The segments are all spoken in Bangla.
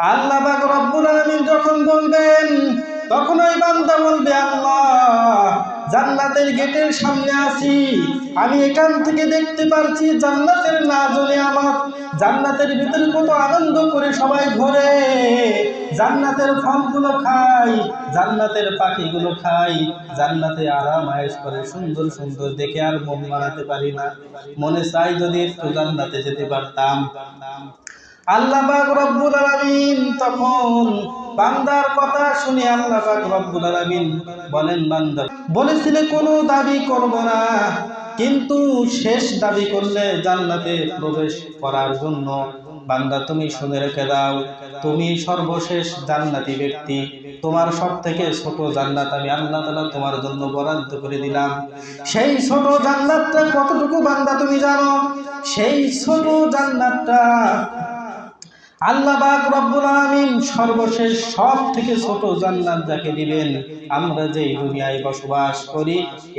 আল্লাহ পাক রব্বুল আলামিন যখন বলবেন, তখন ওই বান্দা বলবে, আল্লাহ, জান্নাতের গেটের সামনে আছি। আমি এখান থেকে দেখতে পারছি জান্নাতের না জলে আমার জান্নাতের ভিতরে কত আনন্দ করে সবাই ঘোরে। জান্নাতের ফলগুলো খাই, জান্নাতের পাখিগুলো খাই। জান্নাতে আরাম আয়েশ করে, সুন্দর সুন্দর দেখে আর মন মানাতে পারি না। মনে চাই যদি একটু জান্নাতে যেতে পারতাম। আল্লাহ রব্বুল আলামিন তখন বান্দার কথা শুনে আল্লাহ রব্বুল আলামিন বলেন, বান্দা, বলেছিলে কোনো দাবি করব না, কিন্তু শেষ দাবি করলে জান্নাতে প্রবেশ করার জন্য। বান্দা, তুমি শুনে রেখে দাও, তুমি সর্বশেষ জান্নাতি ব্যক্তি। তোমার সব থেকে ছোট জান্নাত আমি আল্লাহ তাআলা তোমার জন্য বরাদ্দ করে দিলাম। সেই ছোট জান্নাতটা কতটুকু, বান্দা, তুমি জানো? সেই ছোট জান্নাতটা আল্লাহ রব্বুল আলামিন সর্বশেষ সব থেকে ছোট জান্নাত যাকে দিবেন, আমরা যেই দুনিয়ায় বসবাস করি,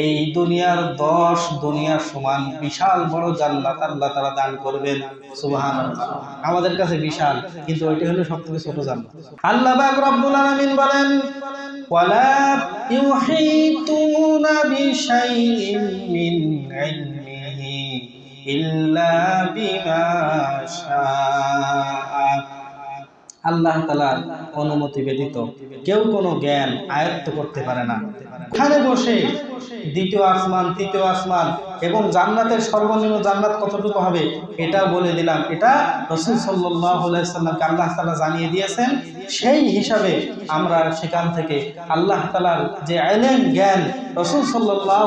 এই দুনিয়ার দশ দুনিয়ার সমান বিশাল বড় জান্নাত আল্লাহ তারা দান করবেন, সুবহানাল্লাহ। আমাদের কাছে বিশাল, কিন্তু ওইটা হলো সব থেকে ছোট জান্নাত। আল্লাহ রব্বুল আলামিন বলেন ইলমিহি ইল্লা বিমা শাআ। আল্লাহ তালার অনুমতি ব্যতীত কেউ কোনো জ্ঞান আয়ত্ত করতে পারে না। ওখানে বসে দ্বিতীয় আসমান, তৃতীয় আসমান এবং জান্নাতের সর্বনিম্ন জান্নাত কতটুকু হবে এটা বলে দিলাম। এটা রসুল সাল্লামকে আল্লাহ তালা জানিয়ে দিয়েছেন। সেই হিসাবে আমরা সেখান থেকে আল্লাহ তালার যে আইলেন জ্ঞান রসুল সাল্লাহ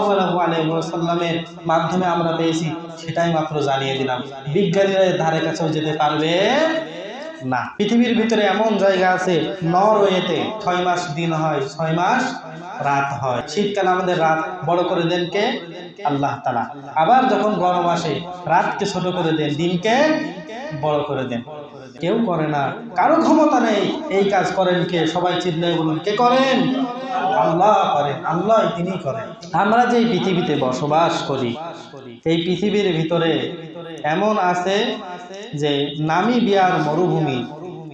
মাধ্যমে আমরা পেয়েছি, সেটাই মাত্র জানিয়ে দিলাম। বিজ্ঞানীরা ধারে কাছেও যেতে পারবে না। পৃথিবীর ভিতরে এমন জায়গা আছে, নরওয়েতে ছয় মাস দিন হয়, ছয় মাস রাত হয়। শীতকালে আমাদের রাত বড় করে দেন কে? আল্লাহ তালা আবার যখন গরম আসে, রাতকে ছোট করে দেন, দিনকে বড় করে দেন। কেউ করে না। কারও ক্ষমতা নেই। এই কাজ করেন কে? সবাই চিল্লায় বলুন, কে করেন? আল্লাহ করেন আল্লাহ তিনি করেন। আমরা যে পৃথিবীতে বসবাস করি, এই পৃথিবীর ভিতরে এমন আছে যে নামি বিয়ার মরুভূমি,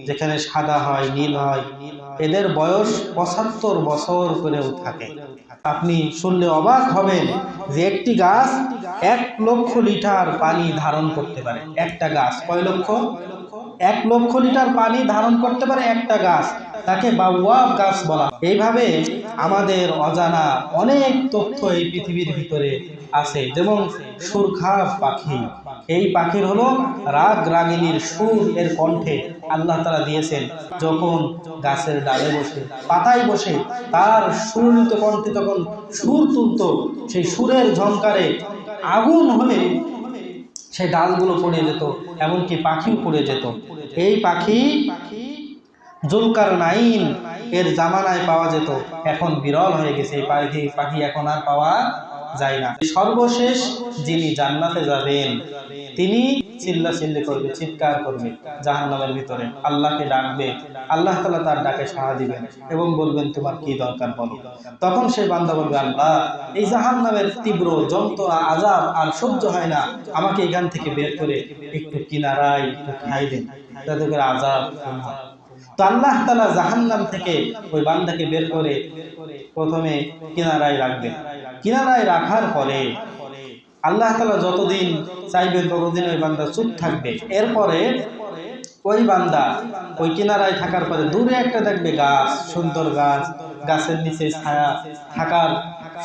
যেখানে সাদা হয়, নীল হয়, এদের বয়স পঁচাত্তর বছর করেও থাকে। আপনি শুনলে অবাক হবেন যে একটি গাছ এক লক্ষ লিটার পানি ধারণ করতে পারে। একটা গাছ কয় লক্ষ? এক লক্ষ লিটার পানি ধারণ করতে পারে একটা গাছ, তাকে বাউয়া গাছ বলা এইভাবে আমাদের অজানা অনেক তথ্য এই পৃথিবীর ভিতরে আছে, যেমন সুরখা পাখি। এই পাখির হলো রাগ রাগিনীর সুর, এর কণ্ঠে আল্লাহ তারা দিয়েছেন, যখন গাছের ডালে বসে, পাতায় বসে তার সুরিত কণ্ঠে তখন সুর তুলত, সেই সুরের ঝংকারে আগুন হলে সেই ডালগুলো পড়ে যেত, এমনকি পাখিও পড়ে যেত। এই পাখি জুলকার নাইন এর জামানায় পাওয়া যেত। এখন বিরল হয়ে গেছে এই পাখি পাখি এখন আর পাওয়া যায় না। সর্বশেষ যিনি জান্নাতে যাবেন, তিনি চিল্লা চিল্লি করবে, চিৎকার করবে জাহান নামের ভিতরে। আল্লাহকে ডাকবে, আল্লাহ তালা তার ডাকে সাড়া দিবেন এবং বলবেন, তোমার কি দরকার বলো? তখন সে বান্দা বলবে, আল্লাহ, এই জাহান নামের তীব্র যন্ত্রণা আজাব আর সহ্য হয় না। আমাকে এখান থেকে বের করে একটু কিনারায় একটু খাই দেন। যাতে করে আজাব তো আল্লাহ তালা জাহান্নাম থেকে ওই বান্দাকে বের করে প্রথমে কিনারায় রাখবেন। কিনারায় রাখার পরে আল্লাহ তালা যতদিন চাইবে ততদিন ওই বান্দা চুপ থাকবে। এরপরে ওই বান্দা ওই কিনারায় থাকার পরে দূরে একটা দেখবে গাছ, সুন্দর গাছ, গাছের নিচে ছায়া থাকার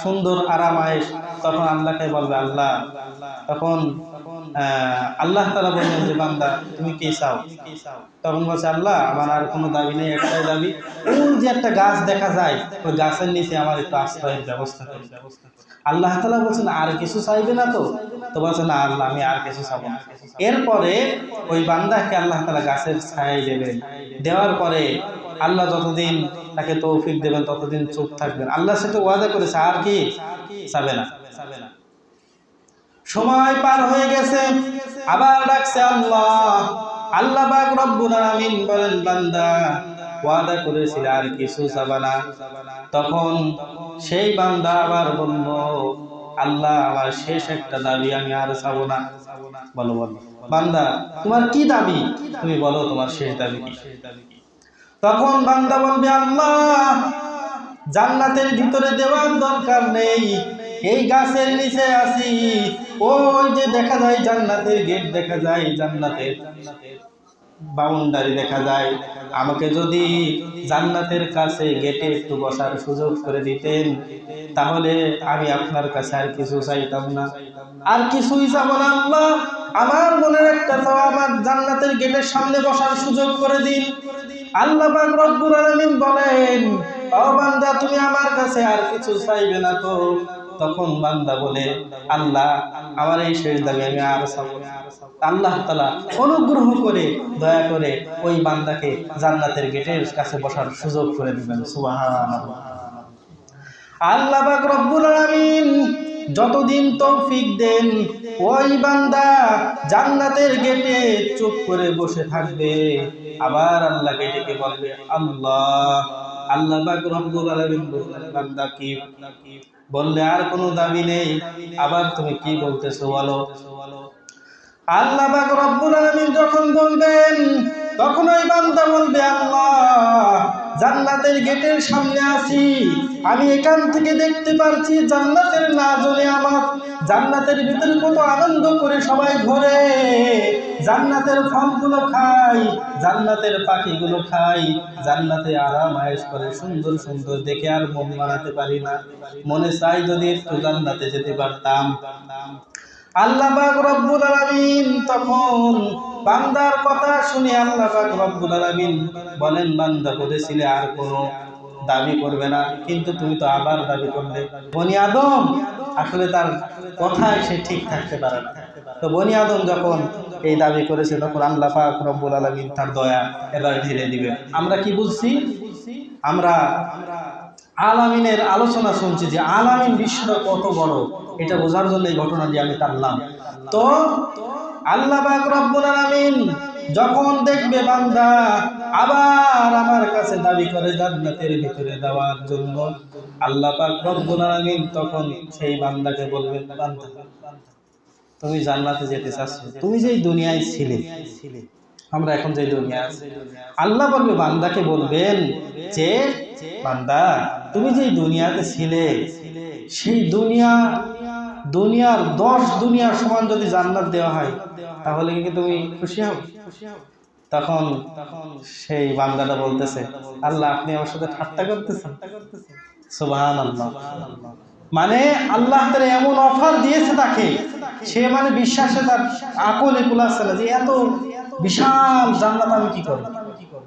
সুন্দর আরাম আয়েস তখন আল্লাহকে বলবে, আল্লাহ, তখন আল্লাহ তালা বললেন যে, বান্দা, তুমি কি চাও? তখন বলছে, আল্লাহ, আমার আর কোনো দাবি নেই, একটাই দাবি, ওই যে একটা গাছ দেখা যায়, ওই গাছের নিচে আমার একটু আশ্রয়ের ব্যবস্থা করুন আল্লাহ তালা বলছেন, আর কিছু চাইবে না তো? তো বলছে, না, আল্লাহ, আমি আর কিছু চাবো না। এরপরে ওই বান্দাকে আল্লাহ তালা গাছের ছায় দেবেন। দেওয়ার পরে আল্লাহ যতদিন তাকে তৌফিক দেবেন, ততদিন চুপ থাকবেন। আল্লাহ সাথে ওয়াদা করেছে, আর কি? চাবে না। সময় পার হয়ে গেছে, আবার ডাকছে আল্লাহ। আল্লাহ পাক রব্বুল আলামিন বলেন, বান্দা, ওয়াদা করেছিল, আর কিছু চাবা না। তখন সেই বান্দা আবার বলল, আল্লাহ, আমার শেষ একটা দাবি আমি আর চাবো না। বলো বলো। বান্দা, তোমার কি দাবি? তুমি বলো, তোমার শেষ দাবি কি? তখন বান্দা বলবে, আল্লাহ, জান্নাতের ভিতরে দেওয়ার দরকার নেই। এই গাছের নিচে আছি। ওই যে দেখা যায়, জান্নাতের গেট দেখা যায়, জান্নাতের বাউন্ডারি দেখা যায়। আমাকে যদি জান্নাতের কাছে গেটে একটু বসার সুযোগ করে দিতেন, তাহলে আমি আপনার কাছে আর কিছু চাইতাম না। আর কিছুই যাব না, আল্লাহ। আমার মনের একটা আমার জান্নাতের গেটের সামনে বসার সুযোগ করে দিন। আল্লাহ পাক রব্বুল বলেন, ও বান্দা, তুমি আমার কাছে আর কিছু চাইবে না তো? তখন বান্দা বলে, আল্লাহ, আমার এই শেষ আমি আর আল্লাহ তালা অনুগ্রহ করে, দয়া করে ওই বান্দাকে জান্নাতের গেটের কাছে বসার সুযোগ করে দিবেন। সুবহানাল্লাহ। আল্লাহ রব্বুল আলামিন যতদিন তৌফিক দেন, ওই বান্দা জান্নাতের গেটে চুপ করে বসে থাকবে। আবার আল্লাহ গেটেকে বলবে, আল্লাহ আল্লাহ রব্বুল আলামিন বান্দা কি? বললে, আর কোনো দাবি নেই। আবার তুমি কি বলতেছো বলো? আল্লাহ রব্বুল আলামিন যখন বলবেন তখন ওই বান্দা বলবে, আল্লাহ, জান্নাতের গেটের সামনে আছি। আমি এখান থেকে দেখতে পারছি জান্নাতের না জলে আমার। জান্নাতের ভিতরে কত আনন্দ করে সবাই ঘোরে। জান্নাতের ফলগুলো খাই, জান্নাতের পাখিগুলো খাই। জান্নাতে আরাম আয়েশ করে, সুন্দর সুন্দর দেখে আর মন মানাতে পারি না। মনে চাই যদি একটু জান্নাতে যেতে পারতাম। আল্লাহ রব্বুল আলামিন তখন বান্দার কথা শুনে আল্লাহ রব্বুল আলামিন বলেন, বান্দা বলেছিলে আর কোনো দাবি করবে না, কিন্তু তুমি তো আবার দাবি করলে। বনি আদম, আসলে তার কথায় সে ঠিক থাকতে পারে তো বনি আদম যখন এই দাবি করেছে, তখন আল্লাহ পাক রব্বুল আলামিন তার দয়া এবার ঢেলে দিবে। আমরা কি বুঝছি? আমরা আলামিনের আলোচনা শুনছি যে আলামিন বিশ্বটা কত বড়। এটা বোঝার জন্য এই ঘটনাটি আমি টানলাম। তো আল্লাহ আলামিন যখন দেখবে বান্দা আবার আমার কাছে দাবি করে জান্নাতের ভিতরে দেওয়ার জন্য, আল্লাহ পাক রব্বুল আলামিন তখন সেই বান্দাকে বলবে, বান্দা, তুমি জান্নাতে যেতে চাচ্ছ, তুমি যেই দুনিয়ায় ছিলে, আমরা এখন যে দুনিয়া আছি। আল্লাহ বলবে, বান্দাকে বলবেন যে, বান্দা, তুমি যেই দুনিয়াতে ছিলে, সেই দুনিয়া দুনিয়ার দশ দুনিয়ার সমান যদি জান্নাত দেওয়া হয়, তাহলে কি তুমি খুশি হও? তখন সেই বান্দাটা বলতেছে, আল্লাহ, আপনি আমার সাথে ঠাট্টা করতেছেন। সুবহান আল্লাহ মানে আল্লাহ তারা এমন অফার দিয়েছে তাকে, সে মানে বিশ্বাসে তার আকলে কুলাচ্ছে না যে এত বিশাল জান্নাত আমি কি করব?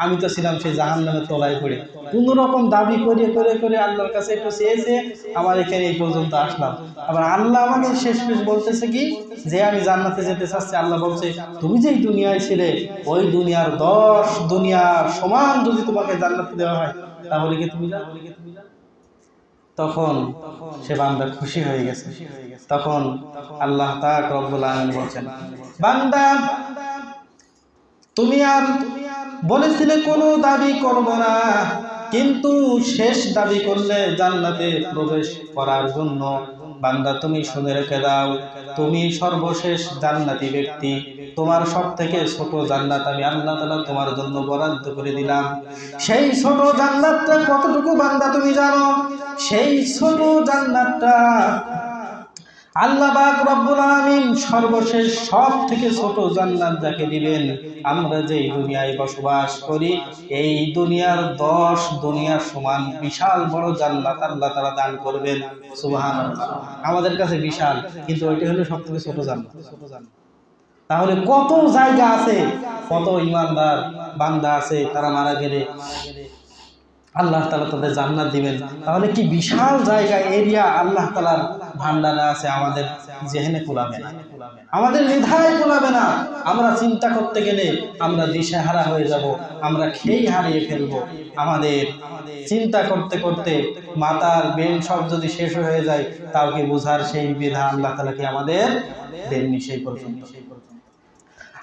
আমি তো ছিলাম সেই জাহান নামের তলায় পড়ে। কোন রকম দাবি করে করে করে আল্লাহর কাছে একটু চেয়েছে আমার এখানে এই পর্যন্ত আসলাম। আবার আল্লাহ আমাকে শেষ পেশ বলতেছে কি? যে আমি জান্নাতে যেতে চাচ্ছি, আল্লাহ বলছে, তুমি যেই দুনিয়ায় ছিলে, ওই দুনিয়ার দশ দুনিয়ার সমান যদি তোমাকে জান্নাতে দেওয়া হয়, তাহলে কি তুমি তখন সে বান্দা খুশি হয়ে গেছে। তখন আল্লাহ তাক রব্বুল বলছেন, বান্দা, তুমি আর বলেছিলে কোনো দাবি করব না। কিন্তু শেষ দাবি করলে জান্নাতে প্রবেশ করার জন্য। বান্দা, তুমি শুনে রেখে দাও, তুমি সর্বশেষ জান্নাতি ব্যক্তি। তোমার সব থেকে ছোট জান্নাত আমি আল্লাহ তালা তোমার জন্য বরাদ্দ করে দিলাম। সেই ছোট জান্নাতটা কতটুকু বান্দা তুমি জানো? সেই ছোট জান্নাতটা আল্লাহ পাক রব্বুল আলামিন সর্বশেষ সব থেকে ছোট জান্নাত যাকে দিবেন, আমরা যেই দুনিয়ায় বসবাস করি, এই দুনিয়ার দশ দুনিয়ার সমান বিশাল বড় জান্নাত আল্লাহ তারা দান করবেন। সুবহানাল্লাহ। আমাদের কাছে বিশাল, কিন্তু ওইটা হলো সব থেকে ছোট জান্নাত। তাহলে কত জায়গা আছে, কত ইমানদার বান্দা আছে, তারা মারা গেলে আল্লাহ তালা তাদের জান্নাত দিবেন। তাহলে কি বিশাল জায়গা, এরিয়া আল্লাহ তালার ভান্ডারে আছে আমাদের জেহেনে কুলাবে না আমাদের মেধায় কুলাবে না। আমরা চিন্তা করতে গেলে আমরা দিশেহারা হয়ে যাব, আমরা খেই হারিয়ে ফেলব। আমাদের চিন্তা করতে করতে মাতার বেন সব যদি শেষ হয়ে যায় তাও কি বোঝার সেই বিধা আল্লাহ তালা কি আমাদের দেননি সেই পর্যন্ত।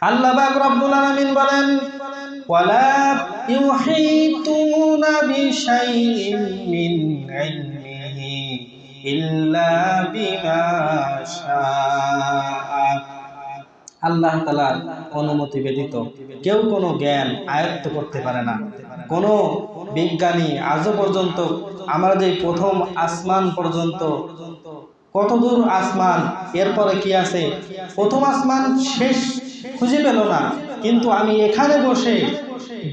আল্লাহ পাক রব্বুল আলামিন বলেন, ওয়ালা ইউহিতুনা বিশাইইন মিন শাআ আল্লাহ তালার অনুমতি ব্যতীত কেউ কোনো জ্ঞান আয়ত্ত করতে পারে না। কোনো বিজ্ঞানী আজও পর্যন্ত আমরা যে প্রথম আসমান পর্যন্ত কত দূর আসমান, এরপরে কি আছে? প্রথম আসমান শেষ খুঁজে পেল না। কিন্তু আমি এখানে বসে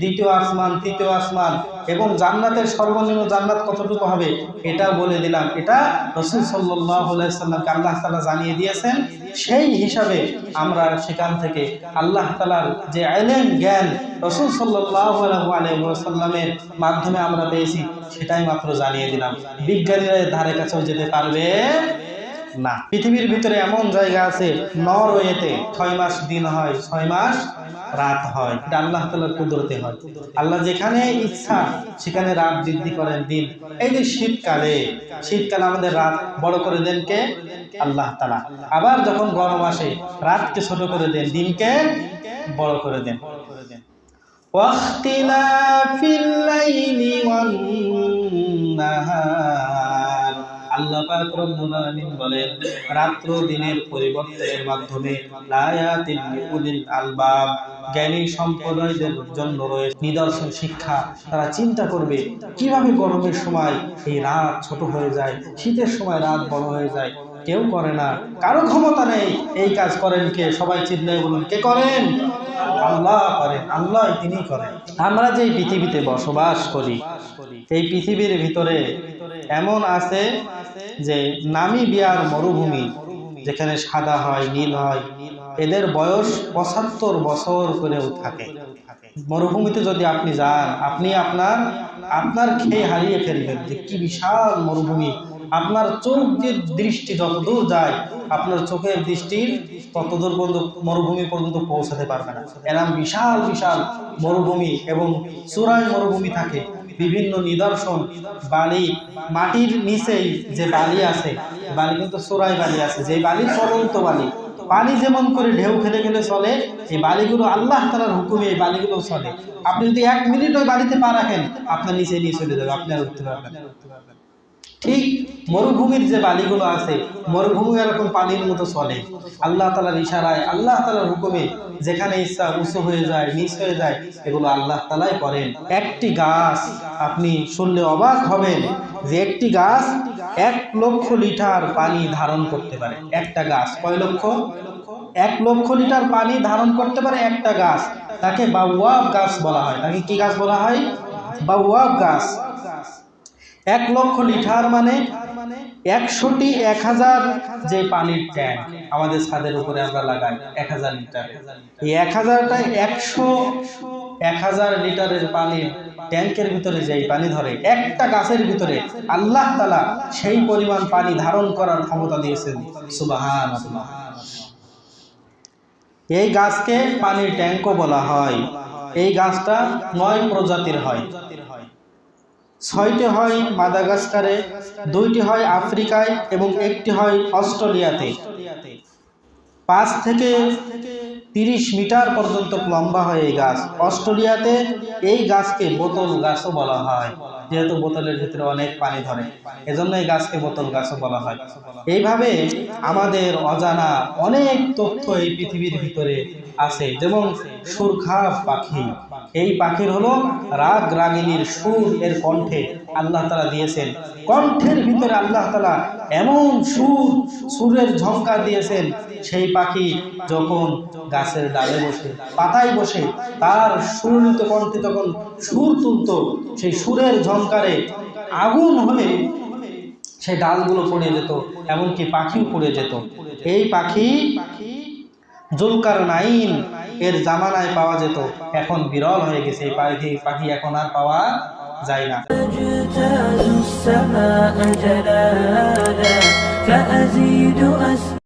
দ্বিতীয় আসমান, তৃতীয় আসমান এবং জান্নাতের সর্বনিম্ন জান্নাত কতটুকু হবে এটা বলে দিলাম। এটা রসুল সাল্লামকে আল্লাহ তালা জানিয়ে দিয়েছেন। সেই হিসাবে আমরা সেখান থেকে আল্লাহ তালার যে আইলেম জ্ঞান রসুল সাল্লামের মাধ্যমে আমরা পেয়েছি, সেটাই মাত্র জানিয়ে দিলাম। বিজ্ঞানীরা ধারে কাছেও যেতে পারবে না পৃথিবীর ভিতরে এমন জায়গা আছে নরওয়েতে ছয় মাস দিন হয় ছয় মাস রাত হয় এটা আল্লাহ তালার কুদরতে হয় আল্লাহ যেখানে ইচ্ছা সেখানে রাত বৃদ্ধি করেন দিন এই যে শীতকালে শীতকালে আমাদের রাত বড় করে দেন কে আল্লাহ তালা আবার যখন গরম আসে রাতকে ছোট করে দেন দিনকে বড় করে দেন واختلاف الليل والنهار আল্লাহ পাক রব্বুল আলামিন বলেন, রাত্র দিনের পরিবর্তনের মাধ্যমে লায়াতিন লিউলিল আলবাব, জ্ঞানী জন্য রয়েছে নিদর্শন শিক্ষা। তারা চিন্তা করবে, কীভাবে গরমের সময় এই রাত ছোট হয়ে যায়, শীতের সময় রাত বড় হয়ে যায়? কেউ করে না। কারও ক্ষমতা নেই। এই কাজ করেন কে? সবাই চিল্লায় বলুন, কে করেন? আল্লাহ করেন, আল্লাহ তিনি করেন। আমরা যে পৃথিবীতে বসবাস করি, এই পৃথিবীর ভিতরে এমন আছে যে নামি বিয়ার মরুভূমি, যেখানে সাদা হয়, নীল হয়, এদের বয়স পঁচাত্তর বছর করেও থাকে। মরুভূমিতে যদি আপনি যান, আপনি আপনার আপনার খেয়ে হারিয়ে ফেলবেন যে কি বিশাল মরুভূমি। আপনার চোখ যে দৃষ্টি যতদূর যায়, আপনার চোখের দৃষ্টির ততদূর পর্যন্ত মরুভূমি পর্যন্ত পৌঁছাতে পারবে না। এরম বিশাল বিশাল মরুভূমি এবং চূড়ায় মরুভূমি থাকে। বিভিন্ন নিদর্শন, বালি, মাটির নিচেই যে বালি আছে, বালি কিন্তু চোরাই বালি আছে যে বালি চলন্ত বালি, পানি যেমন করে ঢেউ খেলে খেলে চলে, এই বালিগুলো আল্লাহ তালার হুকুমে এই বালিগুলো চলে আপনি যদি এক মিনিট ওই বালিতে পা রাখেন, আপনার নিচে নিয়ে চলে যাবে, আপনি আর উঠতে পারবেন। ঠিক মরুভূমির যে বালিগুলো আছে, মরুভূমি এরকম পানির মতো চলে। আল্লাহ তালার ইশারায়, আল্লাহ তালার হুকুমে যেখানে ইচ্ছা উঁচু হয়ে যায়, নিচ হয়ে যায়, এগুলো আল্লাহ তালাই করেন। একটি গাছ আপনি শুনলে অবাক হবেন যে একটি গাছ এক লক্ষ লিটার পানি ধারণ করতে পারে। একটা গাছ কয় লক্ষ? এক লক্ষ লিটার পানি ধারণ করতে পারে একটা গাছ। তাকে বাউয়াব গাছ বলা হয়। তাকে কি গাছ বলা হয়? বাউয়াব গাছ। এক লক্ষ লিটার মানে একশোটি এক হাজার যে পানির ট্যাঙ্ক আমাদের ছাদের উপরে আমরা লাগাই, এক হাজার লিটার। এই এক হাজারটা একশো এক হাজার লিটারের পানির ট্যাঙ্কের ভিতরে যেই পানি ধরে, একটা গাছের ভিতরে আল্লাহ তালা সেই পরিমাণ পানি ধারণ করার ক্ষমতা দিয়েছেন। সুবাহান এই গাছকে পানির ট্যাঙ্কও বলা হয়। এই গাছটা নয় প্রজাতির হয়। ছয়টি হয় মাদাগাস্কারে, দুইটি হয় আফ্রিকায় এবং একটি হয় অস্ট্রেলিয়াতে। পাঁচ থেকে তিরিশ মিটার পর্যন্ত লম্বা হয় এই গাছ। অস্ট্রেলিয়াতে এই গাছকে বোতল গাছও বলা হয়, যেহেতু বোতলের ভিতরে অনেক পানি ধরে। এজন্য এই গাছকে বোতল গাছও বলা হয়। এইভাবে আমাদের অজানা অনেক তথ্য এই পৃথিবীর ভিতরে আছে, যেমন সুরখা পাখি। এই পাখির হলো রাগ রাগিনীর সুর এর কণ্ঠে আল্লাহ তালা দিয়েছেন। কণ্ঠের ভিতরে আল্লাহ তালা এমন সুর, সুরের ঝঙ্কার দিয়েছেন, সেই পাখি যখন গাছের ডালে বসে, পাতায় বসে তার সুরিত কণ্ঠে যখন সুর তুলত, সেই সুরের ঝঙ্কারে আগুন হলে সেই ডালগুলো পড়ে যেত, এমনকি পাখিও পড়ে যেত। এই পাখি জুলকার নাইন এর জামানায় পাওয়া যেত এখন বিরল হয়ে গেছে এই পাখি পাখি এখন আর পাওয়া যায় না أجتاز السماء جلالا فأزيد أسماء